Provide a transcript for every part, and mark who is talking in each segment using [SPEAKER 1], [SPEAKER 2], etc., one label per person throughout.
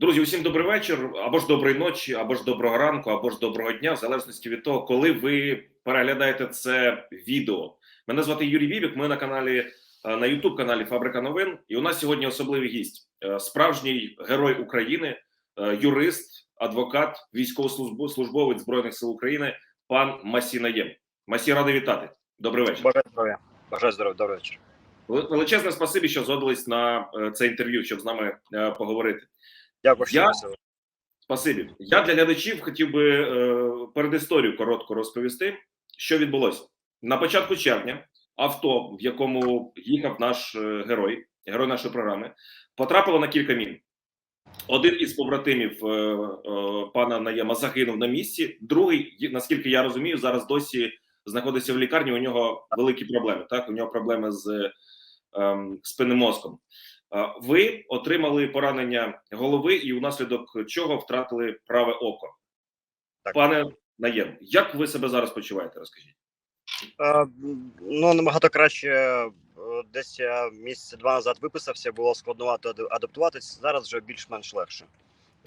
[SPEAKER 1] Друзі, усім добрий вечір, або ж доброї ночі, або ж доброго ранку, або ж доброго дня, в залежності від того, коли ви переглядаєте це відео. Мене звати Юрій Вівік. Ми на каналі е, на youtube каналі Фабрика новин. І у нас сьогодні особливий гість, Е, справжній герой України, е, юрист, адвокат, військовослужбовець збройних сил України, пан Масі Наєм. Масі радий вітати. Добрий вечір.
[SPEAKER 2] Бажаю здоров'я. Бажаю здоров'я, добрий вечір.
[SPEAKER 1] Величезне спасибі, що згодились на це інтерв'ю, щоб з нами поговорити.
[SPEAKER 2] Дякую, що
[SPEAKER 1] Я-. Спасибі. Я для глядачів хотів би е, передісторію коротко розповісти, що відбулося на початку червня. Авто, в якому їхав наш е, герой, герой нашої програми, потрапило на кілька мін. Один із побратимів е, е, пана Наєма загинув на місці. Другий, наскільки я розумію, зараз досі знаходиться в лікарні. У нього великі проблеми. Так, у нього проблеми з ем, спинним мозком. Е, Ви отримали поранення голови і внаслідок чого втратили праве око.
[SPEAKER 2] Так.
[SPEAKER 1] Пане Наєм, як ви себе зараз почуваєте? Розкажіть.
[SPEAKER 2] Е, ну, набагато краще. е, Десь я місяця два назад виписався, було складновато ад- адаптуватись. Зараз вже більш-менш легше.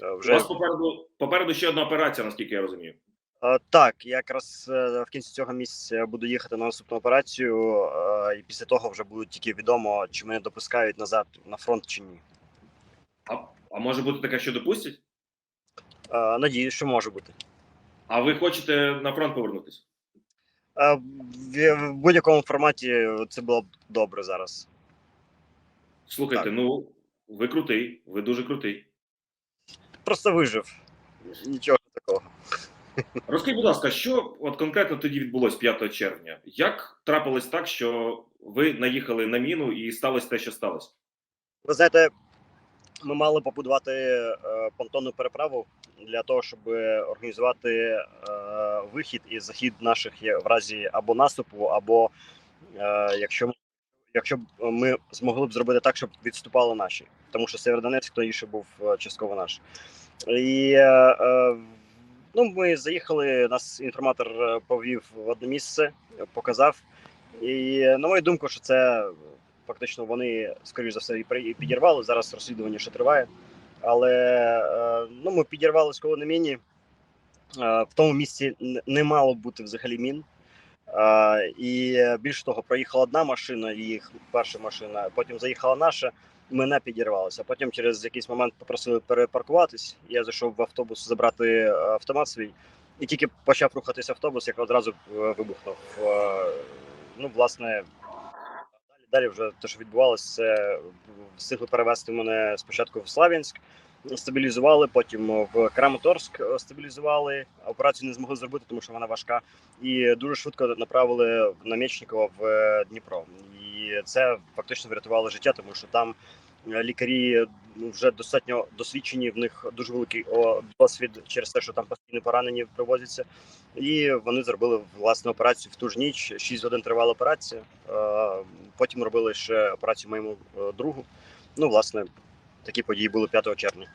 [SPEAKER 2] Е,
[SPEAKER 1] У
[SPEAKER 2] Вже
[SPEAKER 1] вас попереду попереду ще одна операція, наскільки я розумію.
[SPEAKER 2] Е, так, я якраз е, в кінці цього місяця буду їхати на наступну операцію, е, і після того вже буде тільки відомо, чи мене допускають назад на фронт чи ні.
[SPEAKER 1] А, а може бути таке, що допустять?
[SPEAKER 2] Надіюсь, що може бути.
[SPEAKER 1] А ви хочете на фронт повернутися?
[SPEAKER 2] В в будь-якому форматі це було б добре зараз.
[SPEAKER 1] Слухайте,
[SPEAKER 2] Так.
[SPEAKER 1] ну ви крутий, ви дуже крутий.
[SPEAKER 2] Просто вижив. Нічого такого.
[SPEAKER 1] Розкажіть, будь ласка, що от конкретно тоді відбулось 5 червня? Як трапилось так, що ви наїхали на міну і сталося те, що сталося?
[SPEAKER 2] Ви знаєте, ми мали побудувати е, понтонну переправу для того, щоб організувати е, вихід і захід наших в разі або наступу, або е, якщо, якщо б ми змогли б зробити так, щоб відступали наші, тому що Сєвєродонецьк тоді ще був е, частково наш. І е, е, ну, ми заїхали, нас інформатор е, повів в одне місце, показав. І на мою думку, що це фактично вони, скоріш за все, і підірвали. Зараз розслідування ще триває. Але е, ну, ми підірвали коли на міні. Е, В тому місці не мало бути взагалі мін. Е, І більше того, проїхала одна машина, їх перша машина, потім заїхала наша, ми не підірвалися. Потім через якийсь момент попросили перепаркуватись. Я зайшов в автобус забрати е, автомат свій, і тільки почав рухатись автобус, як одразу е, вибухнув. Е, Ну, власне, Далі, вже те, що відбувалося, це встигли перевести мене спочатку в Слав'янськ, стабілізували, потім в Краматорськ е, стабілізували. Операцію не змогли зробити, тому що вона важка. І дуже швидко направили в Намєчникова в е, Дніпро. І це фактично врятувало життя, тому що там е, лікарі ну, вже достатньо досвідчені, в них дуже великий досвід через те, що там постійно поранені привозяться. І вони зробили власне операцію в ту ж ніч. 6 годин тривала операція. Е, Потім робили ще операцію моєму е, другу. Ну, власне, такі події були 5 червня.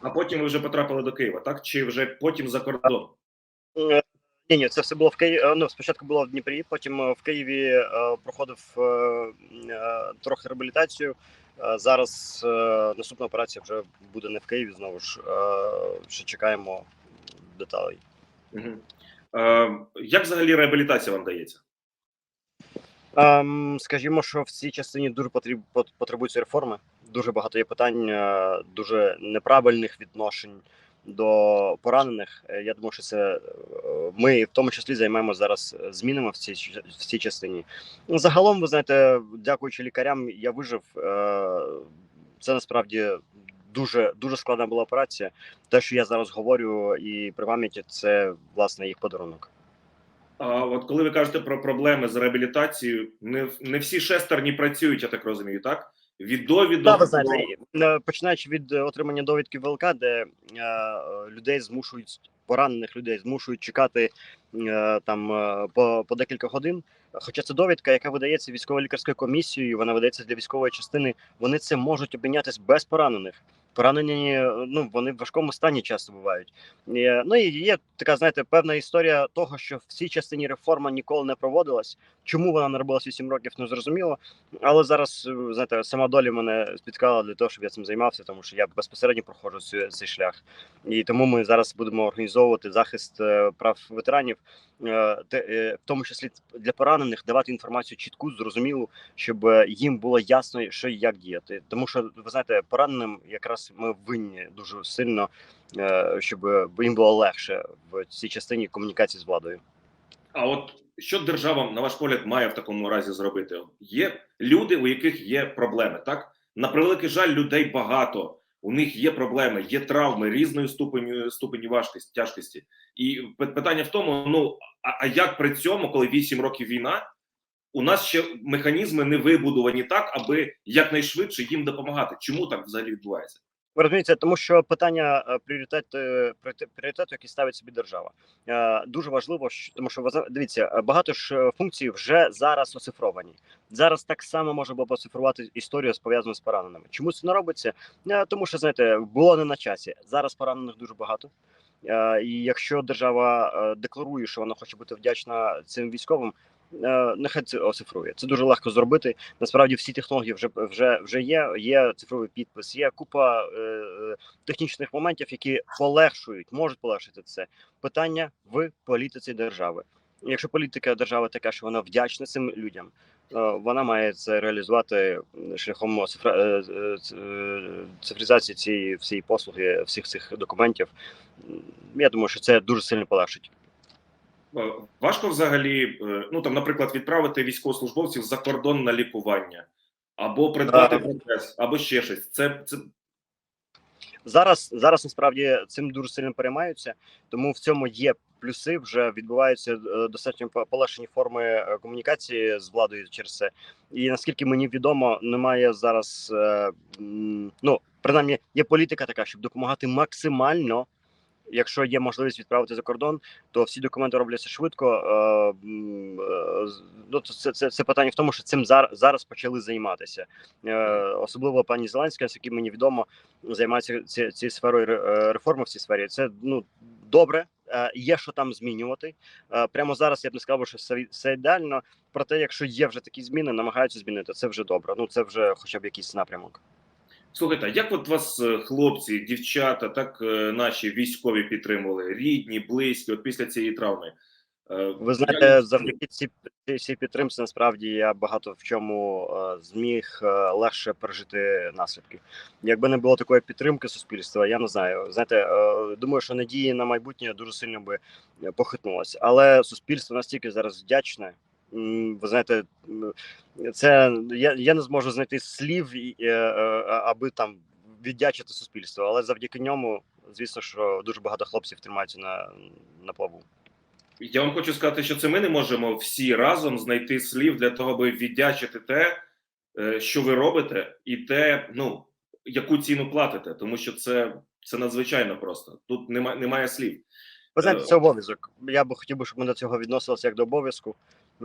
[SPEAKER 1] А потім ви вже потрапили до Києва, так? Чи вже потім за кордон?
[SPEAKER 2] Е, Ні, ні, це все було в Києві. Ну, спочатку було в Дніпрі, потім е, в Києві е, проходив е, е, трохи реабілітацію. Е, Зараз е, наступна операція вже буде не в Києві знову ж. Е, Ще чекаємо деталей.
[SPEAKER 1] Угу. Е, як взагалі реабілітація вам дається?
[SPEAKER 2] Ем, скажімо, що в цій частині дуже потребуються реформи. Дуже багато є питань, е, дуже неправильних відношень до поранених. Е, Я думаю, що це е, ми в тому числі займаємося зараз змінами в цій в цій частині. Ну, Загалом, ви знаєте, дякуючи лікарям, я вижив. Це насправді дуже дуже складна була операція. Те, що я зараз говорю, і при пам'яті, це власне їх подарунок.
[SPEAKER 1] А от коли ви кажете про проблеми з реабілітацією, не, не всі шестерні працюють, я так розумію, так? Від довідок.
[SPEAKER 2] да, е, починаючи від е, отримання довідки ВЛК, де е, е, людей змушують поранених людей змушують чекати е, там е, по, по декілька годин. Хоча це довідка, яка видається військово-лікарською комісією, вона видається для військової частини. Вони це можуть обмінятись без поранених. Поранені, ну вони в важкому стані часто бувають. Ну і є така, знаєте, певна історія того, що в цій частині реформа ніколи не проводилась. Чому вона не робилась 8 років, не зрозуміло. Але зараз, знаєте, сама доля мене спіткала для того, щоб я цим займався, тому що я безпосередньо проходжу цю, цей шлях. І тому ми зараз будемо організовувати захист е, прав ветеранів, е, те, е, в тому числі для поранених, давати інформацію чітку, зрозумілу, щоб е, їм було ясно, що і як діяти. Тому що ви знаєте, пораненим якраз ми винні дуже сильно, щоб їм було легше в цій частині комунікації з владою.
[SPEAKER 1] А от що держава, на ваш погляд, має в такому разі зробити? Є люди, у яких є проблеми. Так на превеликий жаль, людей багато. У них є проблеми, є травми різної ступені ступені важкості тяжкості. І питання в тому: ну а, а як при цьому, коли 8 років війна, у нас ще механізми не вибудовані так, аби якнайшвидше їм допомагати? Чому так взагалі відбувається?
[SPEAKER 2] Ви розумієте, тому що питання е, пріоритет, е, пріоритету, який ставить собі держава, е, дуже важливо, тому що дивіться, багато ж функцій вже зараз оцифровані. Зараз так само може було оцифрувати історію пов'язану з пораненими. Чому це не робиться? Тому що знаєте, було не на часі. Зараз поранених дуже багато. І якщо держава декларує, що вона хоче бути вдячна цим військовим, нехай це оцифрує. Це дуже легко зробити. Насправді всі технології вже вже вже є. Є цифровий підпис, є купа е, е, технічних моментів, які полегшують, можуть полегшити це питання в політиці держави. Якщо політика держави така, що вона вдячна цим людям, е, вона має це реалізувати шляхом цифра- е, е, ц- е, цифризації цієї всієї послуги, всіх цих документів. Я думаю, що це дуже сильно полегшить.
[SPEAKER 1] Е, Важко взагалі, е, ну там, наприклад, відправити військовослужбовців за кордон на лікування, або придбати протез, або ще щось. Це це
[SPEAKER 2] Зараз зараз насправді цим дуже сильно переймаються, тому в цьому є плюси. Вже відбуваються е, достатньо по- полегшені форми комунікації з владою через це. І наскільки мені відомо, немає зараз ну принаймні є політика така, щоб допомагати максимально. Якщо є можливість відправити за кордон, то всі документи робляться швидко. Е, е, ну, це, це, це питання в тому, що цим зараз, зараз почали займатися. Е, особливо пані Зеленська, з яким мені відомо, займається ці, цією сферою е, реформи в цій сфері. Це ну добре. Є що там змінювати. Прямо зараз я б не сказав, що все, все ідеально. Проте, якщо є вже такі зміни, намагаються змінити. Це вже добре. Ну це вже хоча б якийсь напрямок.
[SPEAKER 1] Слухайте, як от вас е, хлопці, дівчата, так е, наші військові підтримували, рідні, близькі, от після цієї травми? Е,
[SPEAKER 2] Ви знаєте, завдяки цій цій- підтримці, насправді я багато в чому зміг легше пережити наслідки. Якби не було такої підтримки суспільства, я не знаю. Знаєте, думаю, що надії на майбутнє дуже сильно би похитнулося. Але суспільство настільки зараз вдячне. Ви знаєте, це я, я не зможу знайти слів, е, е, аби там віддячити суспільству, але завдяки ньому, звісно, що дуже багато хлопців тримаються на, на плаву.
[SPEAKER 1] Я вам хочу сказати, що це ми не можемо всі разом знайти слів для того, аби віддячити те, е, що ви робите, і те, ну яку ціну платите, тому що це, це надзвичайно просто. Тут немає, немає слів.
[SPEAKER 2] Ви знаєте, це обов'язок. Я би хотів би, щоб ми до цього відносилися як до обов'язку.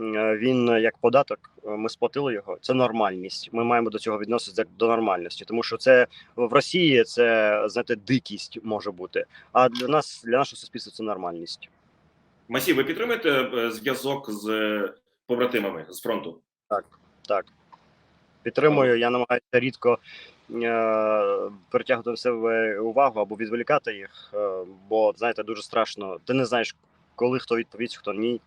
[SPEAKER 2] Е, Він е, як податок, е, ми сплатили його. Це нормальність. Ми маємо до цього відноситися до нормальності, тому що це в Росії це знаєте, дикість може бути. А для нас, для нашого суспільства, це нормальність.
[SPEAKER 1] Масі, ви підтримуєте зв'язок з побратимами з фронту?
[SPEAKER 2] Так, так. Підтримую. Я намагаюся рідко е, притягувати себе увагу або відволікати їх, е, бо знаєте, дуже страшно. Ти не знаєш, коли хто відповість, хто ні.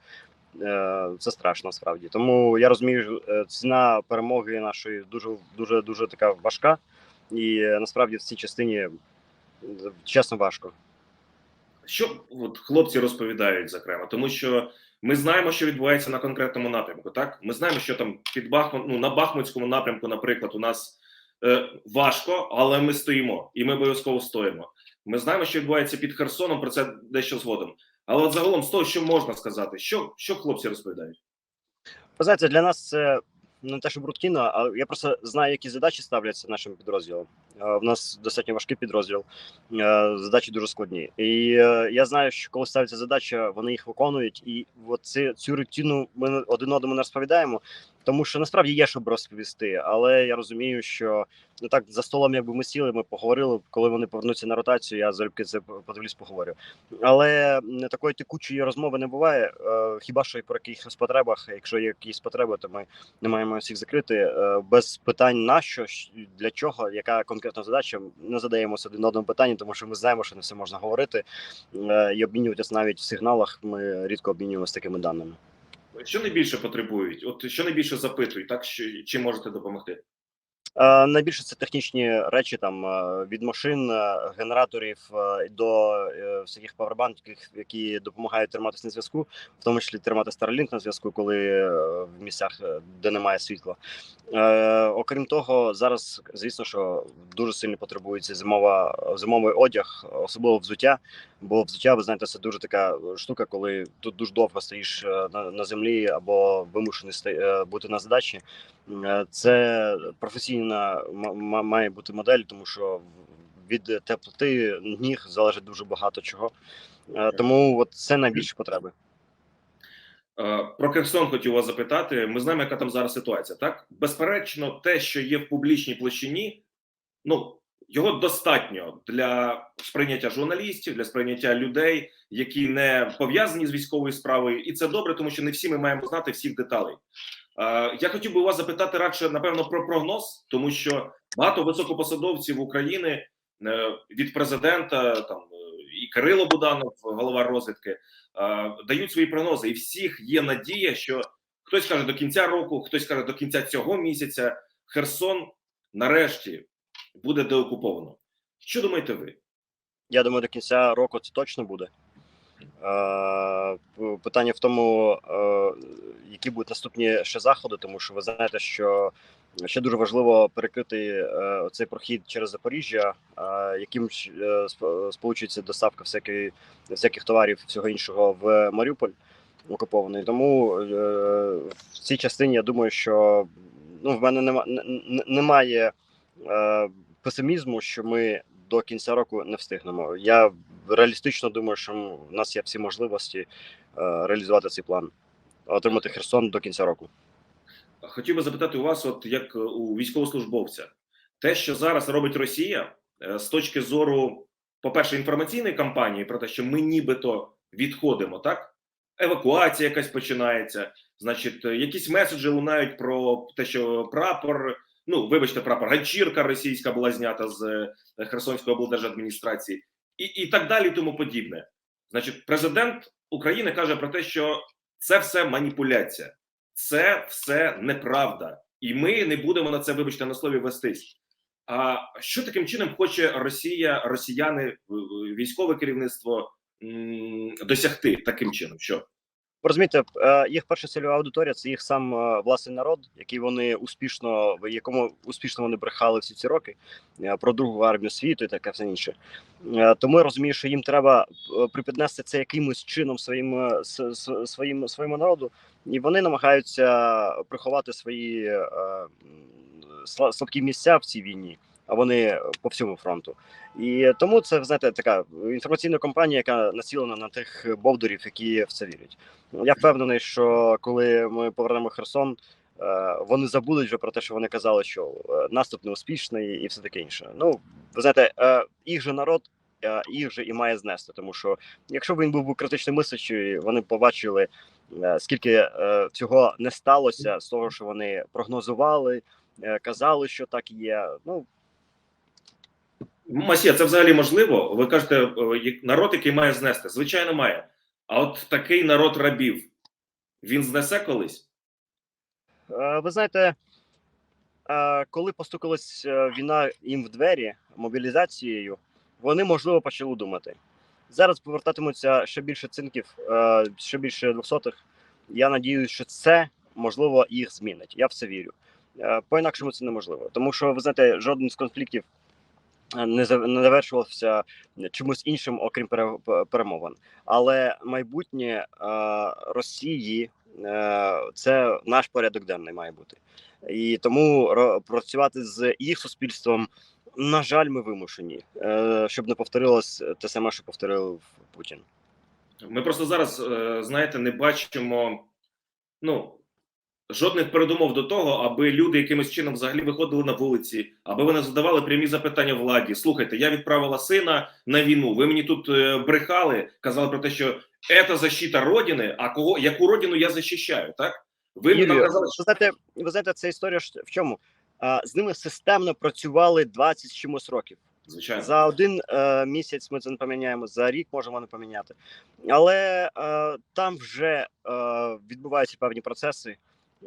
[SPEAKER 2] Е, Це страшно насправді. Тому я розумію, е, ціна перемоги нашої дуже дуже дуже така важка, і е, насправді в цій частині чесно важко.
[SPEAKER 1] Що от хлопці розповідають зокрема, тому що ми знаємо, що відбувається на конкретному напрямку. Так, ми знаємо, що там під Бахмут, ну на Бахмутському напрямку, наприклад, у нас е, важко, але ми стоїмо, і ми обов'язково стоїмо. Ми знаємо, що відбувається під Херсоном. Про це дещо згодом. Але от загалом з того, що можна сказати, що, що хлопці розповідають?
[SPEAKER 2] Ви знаєте, для нас це не те, що брудкіно, а я просто знаю, які задачі ставляться нашим підрозділом. Е, В нас достатньо важкий підрозділ, е, задачі дуже складні. І е, я знаю, що коли ставиться задача, вони їх виконують. І от це, цю рутину ми один одному не розповідаємо, тому що насправді є щоб розповісти. Але я розумію, що ну так за столом, якби ми сіли, ми поговорили. Коли вони повернуться на ротацію, я залюбки це подивлюсь, поговорю. Але такої текучої розмови не буває. Е, хіба що і про якихось потребах, якщо є якісь потреби, то ми не маємо всіх закрити е, без питань на що, для чого, яка конкретна задача. Не задаємося один одному питанні, тому що ми знаємо, що не все можна говорити е, і обмінюватися навіть в сигналах. Ми рідко обмінюємося такими даними.
[SPEAKER 1] Що найбільше потребують? От що найбільше запитують, так що чим можете допомогти?
[SPEAKER 2] Е, Найбільше це технічні речі, там е, від машин, е, генераторів до всяких павербанків, які допомагають триматися на зв'язку, в тому числі тримати Starlink на зв'язку, коли в місцях, де немає світла. Окрім того, зараз звісно, що дуже сильно потребується зимова зимовий одяг, особливо взуття. Бо взуття, ви знаєте, це дуже така штука, коли тут дуже довго стоїш е, на, на землі або вимушений сте- е, бути на задачі. Е, Це професійна має бути модель, тому що від теплоти ніг залежить дуже багато чого. Е, Тому от це найбільші потреби.
[SPEAKER 1] Е, Про Херсон хотів вас запитати. Ми знаємо, яка там зараз ситуація. Так, безперечно, те, що є в публічній площині, ну його достатньо для сприйняття журналістів, для сприйняття людей, які не пов'язані з військовою справою, і це добре, тому що не всі ми маємо знати всіх деталей. Е, Я хотів би вас запитати радше, напевно, про прогноз, тому що багато високопосадовців України е, від президента там е, і Кирило Буданов, голова розвідки, е, дають свої прогнози, і всіх є надія, що хтось каже до кінця року, хтось каже до кінця цього місяця. Херсон нарешті буде деокуповано. Що думаєте ви?
[SPEAKER 2] Я думаю, до кінця року це точно буде. Е, Питання в тому, е, які будуть наступні ще заходи, тому що ви знаєте, що ще дуже важливо перекрити е, цей прохід через Запоріжжя, яким сполучується доставка всякої, всяких товарів всього іншого в Маріуполь окупований. Тому в цій частині я думаю, що ну, в мене нема, н- н- немає е, песимізму, що ми до кінця року не встигнемо. Я реалістично думаю, що в нас є всі можливості е, реалізувати цей план, отримати Херсон до кінця року.
[SPEAKER 1] Хотів би запитати у вас, от як у військовослужбовця, те, що зараз робить Росія е, з точки зору, по-перше, інформаційної кампанії про те, що ми нібито відходимо, так евакуація якась починається. Значить, якісь меседжі лунають про те, що прапор, ну вибачте, прапор ганчірка російська була знята з е, Херсонської облдержадміністрації, і, і так далі, тому подібне. Значить, президент України каже про те, що це все маніпуляція це все неправда, і ми не будемо на це, вибачте, на слові вестись. А що таким чином хоче Росія, росіяни, військове керівництво досягти таким чином? Що
[SPEAKER 2] Ви Розумієте, е, їх перша цільова аудиторія це їх сам е, власний народ, який вони успішно, якому успішно вони брехали всі ці роки е, про другу армію світу і таке все інше. Тому я розумію, що їм треба припіднести це якимось чином своїм своїм своєму народу, і вони намагаються приховати свої слабкі місця в цій війні. А вони по всьому фронту, і тому це знаєте така інформаційна кампанія, яка націлена на тих бовдурів, які в це вірять. Я впевнений, що коли ми повернемо Херсон, е, вони забудуть вже про те, що вони казали, що е, наступ неуспішний і все таке інше. Ну, ви знаєте, е, їх же народ. Їх же і має знести, тому що якщо б він був критично мислячий, вони побачили, скільки цього не сталося з того, що вони прогнозували, казали, що так є. Ну
[SPEAKER 1] Масія, це взагалі можливо? Ви кажете, е, народ, який має знести, звичайно, має. А от такий народ рабів він знесе колись?
[SPEAKER 2] Е, Ви знаєте, е, коли постукалась війна їм в двері мобілізацією, вони можливо почали думати. Зараз повертатимуться ще більше цинків, ще більше двохсотих. Я надіюся, що це можливо їх змінить. Я в це вірю. Е, По-інакшому це неможливо. Тому що ви знаєте, жоден з конфліктів не завершувався чимось іншим, окрім перемовин. Але майбутнє е, Росії е, це наш порядок денний має бути. І тому працювати з їх суспільством, на жаль, ми вимушені, е, щоб не повторилось те саме, що повторив Путін.
[SPEAKER 1] Ми просто зараз, знаєте, не бачимо. Ну жодних передумов до того, аби люди якимось чином взагалі виходили на вулиці, аби вони задавали прямі запитання владі. Слухайте, я відправила сина на війну. Ви мені тут е, брехали, казали про те, що це защита родини. А кого яку родину я захищаю? Так ви мені казали,
[SPEAKER 2] ви знаєте, ви знаєте, ця історія в чому? А, з ними системно працювали 20 з чимось років.
[SPEAKER 1] звичайно.
[SPEAKER 2] За один е, місяць ми це не поміняємо, за рік можемо не поміняти. Але е, там вже е, відбуваються певні процеси,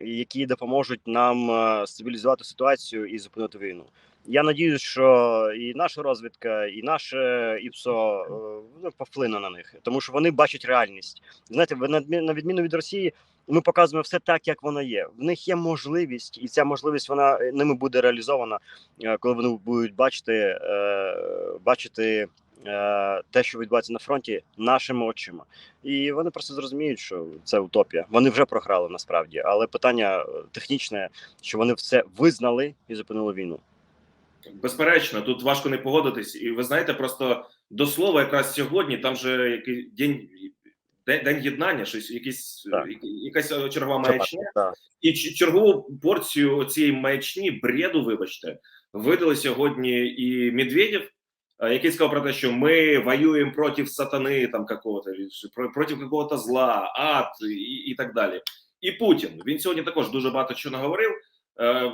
[SPEAKER 2] які допоможуть нам е, стабілізувати ситуацію і зупинити війну. Я надіюсь, що і наша розвідка, і наше ІПСО е, ну, повплине на них, тому що вони бачать реальність. Знаєте, на відміну від Росії, ми показуємо все так, як воно є. В них є можливість, і ця можливість вона е, ними буде реалізована коли вони будуть бачити, бачити те, що відбувається на фронті, нашими очима, і вони просто зрозуміють, що це утопія. Вони вже програли насправді, але питання е, технічне, що вони все визнали і зупинили війну.
[SPEAKER 1] Безперечно, тут важко не погодитись, і ви знаєте, просто до слова, якраз сьогодні, там же який день день, єднання, щось
[SPEAKER 2] Так.
[SPEAKER 1] якась чергова маячня.
[SPEAKER 2] Так.
[SPEAKER 1] І чергову порцію цієї маячні, бреду, вибачте, видали сьогодні і Медведєв, е, який сказав про те, що ми воюємо проти сатани, там какого-то проти какого-то зла, ад і, і так далі. І Путін він сьогодні також дуже багато чого наговорив. Е,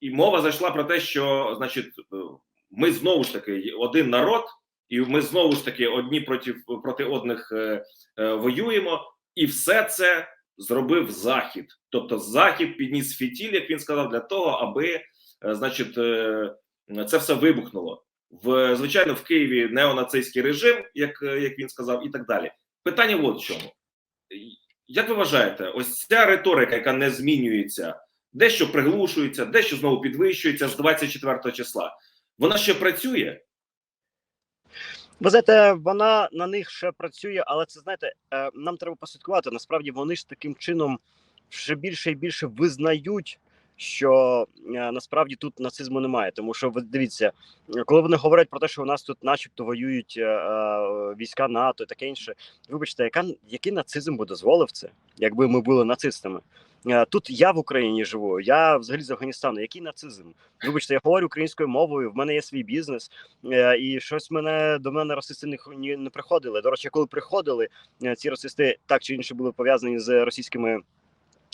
[SPEAKER 1] і мова зайшла про те, що значить, е, ми знову ж таки один народ, і ми знову ж таки одні проти проти одних е, е, воюємо, і все це зробив захід. Тобто, захід підніс фітіль, як він сказав, для того, аби е, значить, е, це все вибухнуло. В звичайно, в Києві неонацистський режим, як, як він сказав, і так далі. Питання в чому. Як ви вважаєте, ось ця риторика, яка не змінюється, дещо приглушується, дещо знову підвищується з 24 числа, вона ще працює?
[SPEAKER 2] Ви знаєте, вона на них ще працює, але це знаєте, е, нам треба послідкувати. Насправді вони ж таким чином ще більше і більше визнають, що е, насправді тут нацизму немає. Тому що ви дивіться, коли вони говорять про те, що у нас тут, начебто, воюють е, е, війська НАТО і таке інше. Вибачте, яка який нацизм би дозволив це, якби ми були нацистами? Тут я в Україні живу, я взагалі з Афганістану. Який нацизм? Вибачте, я говорю українською мовою. В мене є свій бізнес. І щось мене до мене расисти не, не приходили. До речі, коли приходили, ці расисти так чи інше були пов'язані з російськими.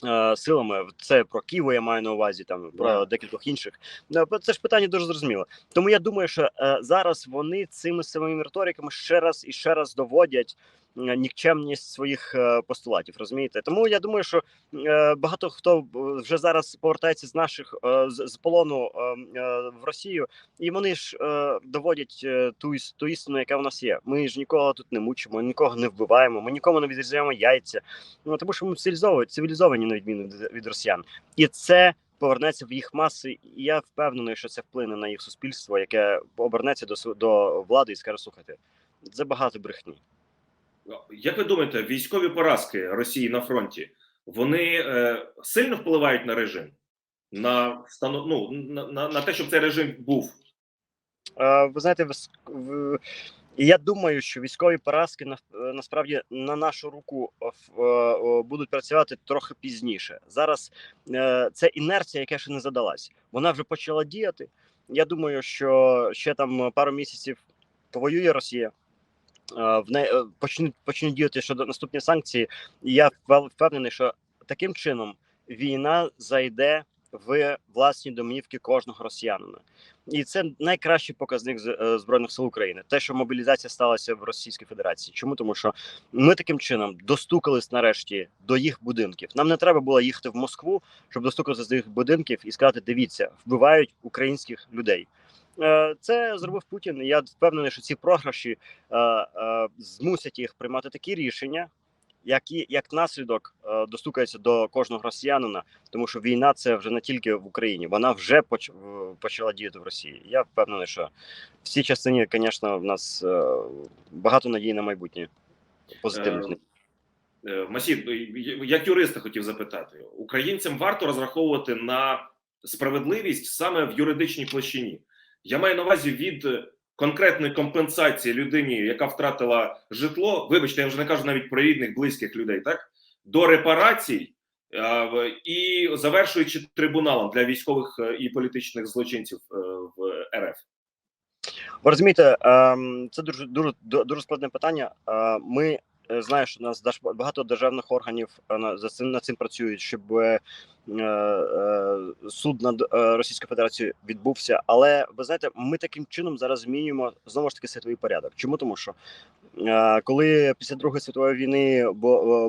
[SPEAKER 2] Е, Силами це про Ківу я маю на увазі, там про декількох інших. Е, Це ж питання дуже зрозуміло. Тому я думаю, що е, зараз вони цими самими риториками ще раз і ще раз доводять нікчемність своїх е, постулатів. Розумієте? Тому я думаю, що е, багато хто е, вже зараз повертається з наших з, полону в Росію, і вони ж доводять ту ту істину, яка в нас є. Ми ж нікого тут не мучимо, нікого не вбиваємо, ми нікому не відрізаємо яйця. Ну тому що ми цивілізовані, цивілізовані на відміну від, росіян, і це. Повернеться в їх маси, і я впевнений, що це вплине на їх суспільство, яке обернеться до до влади і скаже: слухайте, це багато брехні.
[SPEAKER 1] Як ви думаєте, військові поразки Росії на фронті вони е, сильно впливають на режим? На, ну, на, на, на те, щоб цей режим був?
[SPEAKER 2] Е, Ви знаєте, в, я думаю, що військові поразки на, е, насправді на нашу руку е, е, будуть працювати трохи пізніше. Зараз е, це інерція, яка ще не задалась. Вона вже почала діяти. Я думаю, що ще там пару місяців повоює Росія. Е, В не е, почнуть почнуть діяти щодо наступні санкції. І я впев- впевнений, що таким чином війна зайде в власні домівки кожного росіянина. І це найкращий показник е, збройних сил України. Те, що мобілізація сталася в Російській Федерації. Чому тому, що ми таким чином достукались нарешті до їх будинків. Нам не треба було їхати в Москву, щоб достукатися до їх будинків і сказати: дивіться, вбивають українських людей. Е, Це зробив Путін. Я впевнений, що ці програші е, е, змусять їх приймати такі рішення, які як наслідок достукаються до кожного росіянина, тому що війна це вже не тільки в Україні, вона вже почала діяти в Росії. Я впевнений, що в цій частині, звісно, в нас багато надій на майбутнє позитивних.
[SPEAKER 1] Масід, е, як юриста хотів запитати, українцям варто розраховувати на справедливість саме в юридичній площині. Я маю на увазі від е, конкретної компенсації людині, яка втратила житло. Вибачте, я вже не кажу навіть про рідних, близьких людей, так до репарацій е, і завершуючи трибуналом для військових е, і політичних злочинців в РФ.
[SPEAKER 2] Ви розумієте, ем, це дуже дуже дуже складне питання. Ми е, знаю, що у нас багато державних органів е, за цим над цим працюють, щоб е, суд над Російською Федерацією відбувся. Але ви знаєте, ми таким чином зараз змінюємо знову ж таки світовий порядок. Чому тому, що коли після Другої світової війни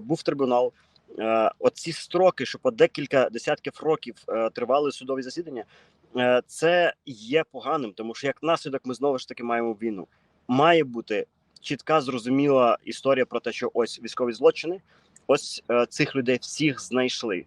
[SPEAKER 2] був трибунал. Оці строки, що по декілька десятків років тривали судові засідання, це є поганим, тому що як наслідок ми знову ж таки маємо війну. Має бути чітка, зрозуміла історія про те, що ось військові злочини, ось е, цих людей всіх знайшли,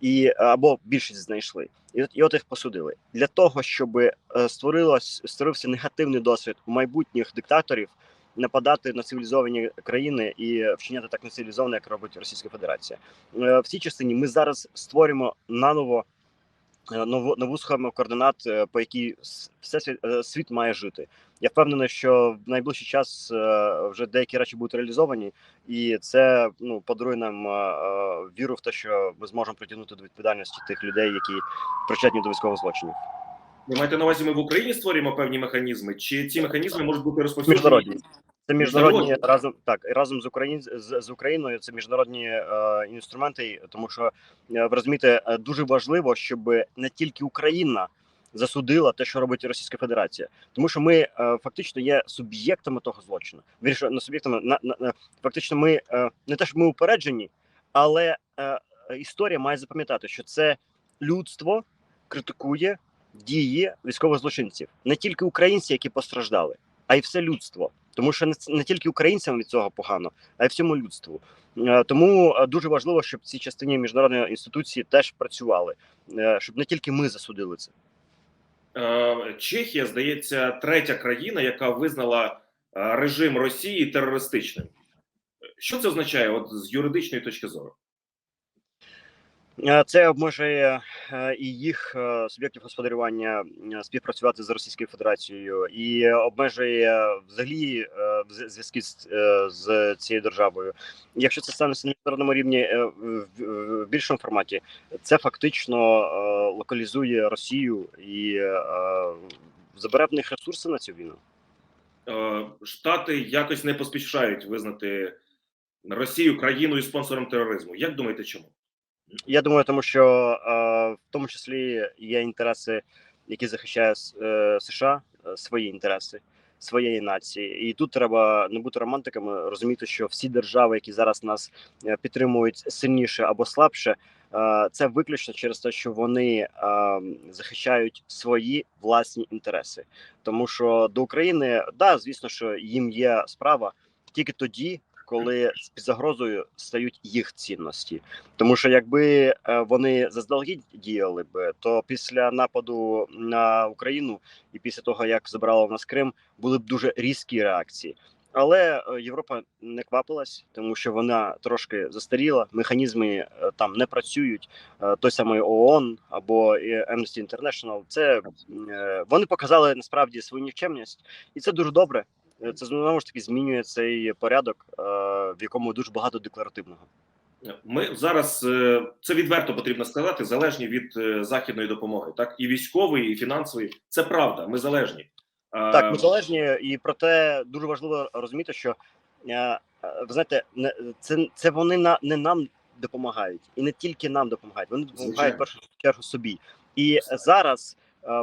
[SPEAKER 2] і е, або більшість знайшли, і і от їх посудили для того, щоб е, створилось створився негативний досвід у майбутніх диктаторів. Нападати на цивілізовані країни і вчиняти так нецивілізовано, як робить Російська Федерація. Е, В цій частині ми зараз створюємо наново нову нову схему координат, е, по якій все світ, е, світ має жити. Я впевнений, що в найближчий час е, вже деякі речі будуть реалізовані, і це ну подарує нам е, е, віру в те, що ми зможемо притягнути до відповідальності тих людей, які причетні до військових злочинів.
[SPEAKER 1] Ви маєте на увазі, ми в Україні створюємо певні механізми, чи ці механізми можуть бути розповсюджені?
[SPEAKER 2] Це міжнародні разом так разом з Україн з, з Україною. Це міжнародні е, інструменти, тому що е, ви розумієте, е, дуже важливо, щоб не тільки Україна засудила те, що робить Російська Федерація, тому що ми е, фактично є суб'єктами того злочину. Вірше не суб'єктами на, на, на фактично. Ми е, не те, що ми упереджені, але е, історія має запам'ятати, що це людство критикує дії військових злочинців, не тільки українці, які постраждали, а й все людство. Тому що не, тільки українцям від цього погано, а й всьому людству. Е, Тому е, дуже важливо, щоб ці частині міжнародної інституції теж працювали, е, щоб не тільки ми засудили це.
[SPEAKER 1] Чехія, здається, третя країна, яка визнала режим Росії терористичним. Що це означає, от з юридичної точки зору?
[SPEAKER 2] Е, Це обмежує е, і їх е, суб'єктів господарювання співпрацювати з Російською Федерацією, і обмежує взагалі зв'язки з, цією державою. Якщо це станеться на міжнародному рівні в більшому форматі, це фактично локалізує Росію і забере в них ресурси на цю війну.
[SPEAKER 1] Штати якось не поспішають визнати Росію країною спонсором тероризму. Як думаєте, чому?
[SPEAKER 2] Я думаю, тому що е, в тому числі є інтереси, які захищає е, США, е, свої інтереси своєї нації, і тут треба не бути романтиками, розуміти, що всі держави, які зараз нас підтримують сильніше або слабше, це виключно через те, що вони захищають свої власні інтереси. Тому що до України, да, звісно, що їм є справа тільки тоді, коли під загрозою стають їх цінності. Тому що якби е, вони заздалегідь діяли би, то після нападу на Україну і після того як забрала в нас Крим, були б дуже різкі реакції. Але е, Європа не квапилась, тому що вона трошки застаріла. Механізми е, там не працюють. Той самий ООН або Amnesty International, Це вони показали насправді свою нікчемність, і це дуже добре. Е, Це знову ж таки змінює цей порядок, е, в якому дуже багато декларативного.
[SPEAKER 1] Ми зараз е, це відверто потрібно сказати, залежні від західної допомоги, так і військової, і фінансової. Це правда. Ми залежні.
[SPEAKER 2] Так, ми залежні, і проте дуже важливо розуміти, що ви знаєте, це, це вони на не нам допомагають, і не тільки нам допомагають. Вони допомагають
[SPEAKER 1] Звичайно.
[SPEAKER 2] першу чергу собі. І зараз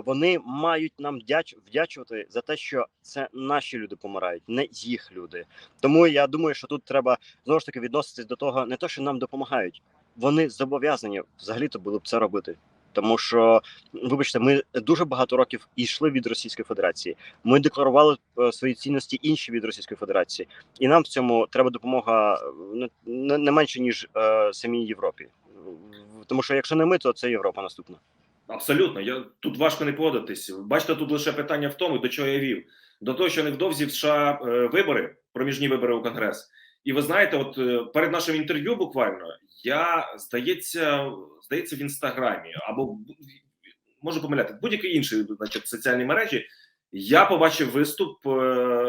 [SPEAKER 2] вони мають нам вдяч, вдячувати за те, що це наші люди помирають, не їх люди. Тому я думаю, що тут треба знову ж таки відноситись до того, не то, що нам допомагають. Вони зобов'язані взагалі-то були б це робити. Тому що, вибачте, ми дуже багато років йшли від Російської Федерації. Ми декларували е, свої цінності інші від Російської Федерації, і нам в цьому треба допомога е, не менше ніж е, самій Європі. Тому що якщо не ми, то це Європа наступна.
[SPEAKER 1] Абсолютно, я тут важко не погодитись. Бачите, тут лише питання в тому, до чого я вів. До того, що невдовзі в США е, вибори, проміжні вибори у Конгрес. І ви знаєте, от е, перед нашим інтерв'ю буквально я здається, здається, в інстаграмі або можу помиляти будь-якій іншій, значить, соціальній мережі. Я побачив виступ е,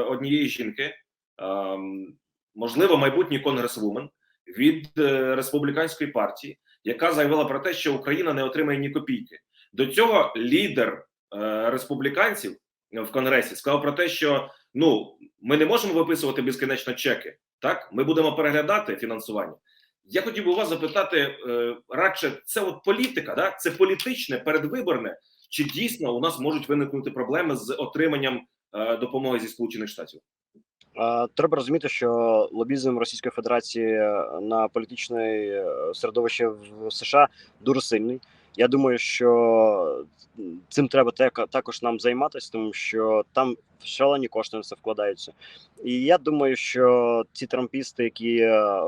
[SPEAKER 1] однієї жінки, ем, можливо, майбутній конгресвумен від республіканської партії, яка заявила про те, що Україна не отримає ні копійки. До цього лідер е, республіканців в конгресі сказав про те, що ну ми не можемо виписувати безкінечно чеки. Так, ми будемо переглядати фінансування. Я хотів би вас запитати е, радше, це от політика, да? це політичне, передвиборне, чи дійсно у нас можуть виникнути проблеми з отриманням е, допомоги зі Сполучених Штатів?
[SPEAKER 2] Е, Треба розуміти, що лобізм Російської Федерації на політичне е, середовище в США дуже сильний. Я думаю, що цим треба також нам займатися, тому що там шалені кошти на це вкладаються. І я думаю, що ці трампісти, які, е,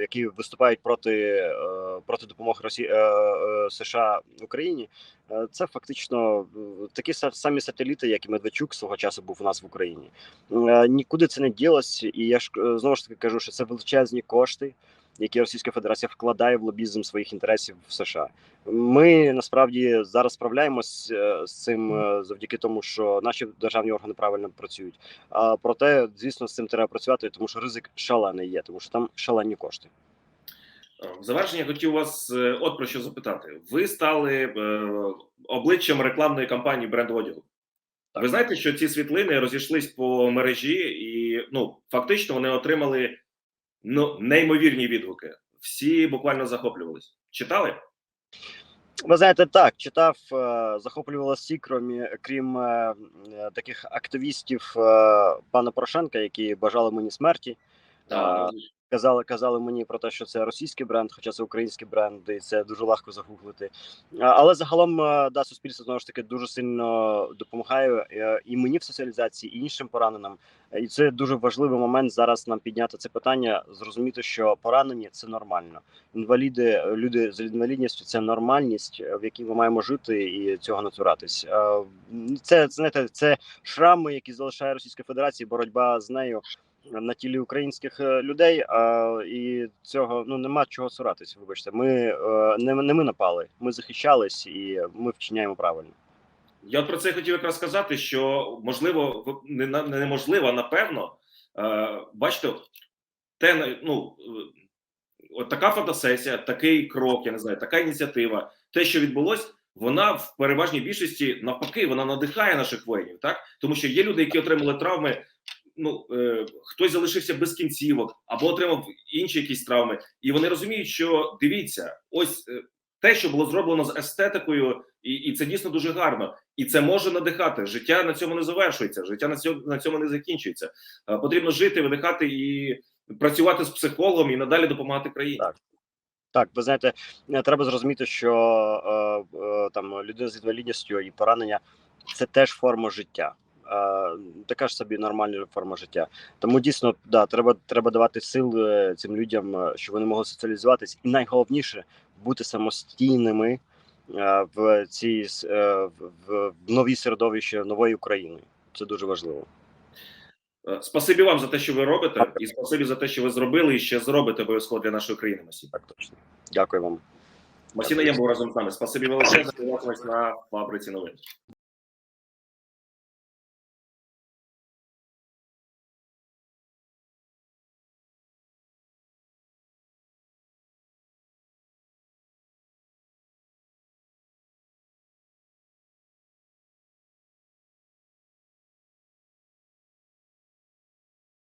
[SPEAKER 2] які виступають проти, е, проти допомоги Росії е, США Україні, це фактично такі самі сателіти, як і Медведчук свого часу був у нас в Україні. Нікуди це не ділось, і я ж знову ж таки кажу, що це величезні кошти, які Російська Федерація вкладає в лобізм своїх інтересів в США. Ми насправді зараз справляємось е, з цим е, завдяки тому, що наші державні органи правильно працюють. А проте, звісно, з цим треба працювати, тому що ризик шалений є, тому що там шалені кошти.
[SPEAKER 1] Е, В завершення хотів вас от про що запитати. Ви стали обличчям рекламної кампанії бренду одягу. Ви знаєте, що ці світлини розійшлись по мережі, і ну фактично вони отримали ну неймовірні відгуки. Всі буквально захоплювались. Читали?
[SPEAKER 2] Ви знаєте, так читав, е, захоплювало всі, крім, крім е, е, таких активістів е, пана Порошенка, які бажали мені смерті. А, казали, казали мені про те, що це російський бренд, хоча це український бренд, і це дуже легко загуглити. Але загалом е, да, суспільство знову ж таки дуже сильно допомагає е, і мені в соціалізації, і іншим пораненим. Е, І це дуже важливий момент зараз нам підняти це питання, зрозуміти, що поранені це нормально. Інваліди, е, люди з інвалідністю це нормальність, е, в якій ми маємо жити, і цього не цуратись. Це знаєте, це шрами, які залишає Російська Федерація, боротьба з нею на тілі українських людей. І цього ну нема чого цуратись. Вибачте, ми не, не ми напали, ми захищались і ми вчиняємо правильно.
[SPEAKER 1] Я про це хотів якраз сказати, що можливо, не неможливо, напевно, е, бачите, те ну е, от така фотосесія, такий крок, я не знаю, така ініціатива, те, що відбулось, вона в переважній більшості навпаки, вона надихає наших воїнів, так тому що є люди, які отримали травми. Ну е, хтось залишився без кінцівок або отримав інші якісь травми, і вони розуміють, що дивіться, ось е, те, що було зроблено з естетикою, і, і це дійсно дуже гарно, і це може надихати. Життя на цьому не завершується, життя на цьому на цьому не закінчується. Е, потрібно жити, видихати і працювати з психологом і надалі допомагати країні.
[SPEAKER 2] Так. Так, ви знаєте, е, треба зрозуміти, що е, е, там людина з інвалідністю і поранення це теж форма життя. Така ж собі нормальна форма життя. Тому дійсно да, треба, треба давати сил цим людям, е, щоб вони могли соціалізуватись, і найголовніше бути самостійними е, в цій е, в, в, новій середовищі нової України. Це дуже важливо.
[SPEAKER 1] Спасибі вам за те, що ви робите, і спасибі за те, що ви зробили і ще зробите обов'язково для нашої країни. Масі.
[SPEAKER 2] Так точно. Дякую вам.
[SPEAKER 1] Масіна є був разом з нами. Спасибі величезне. Побачимось на фабриці новин.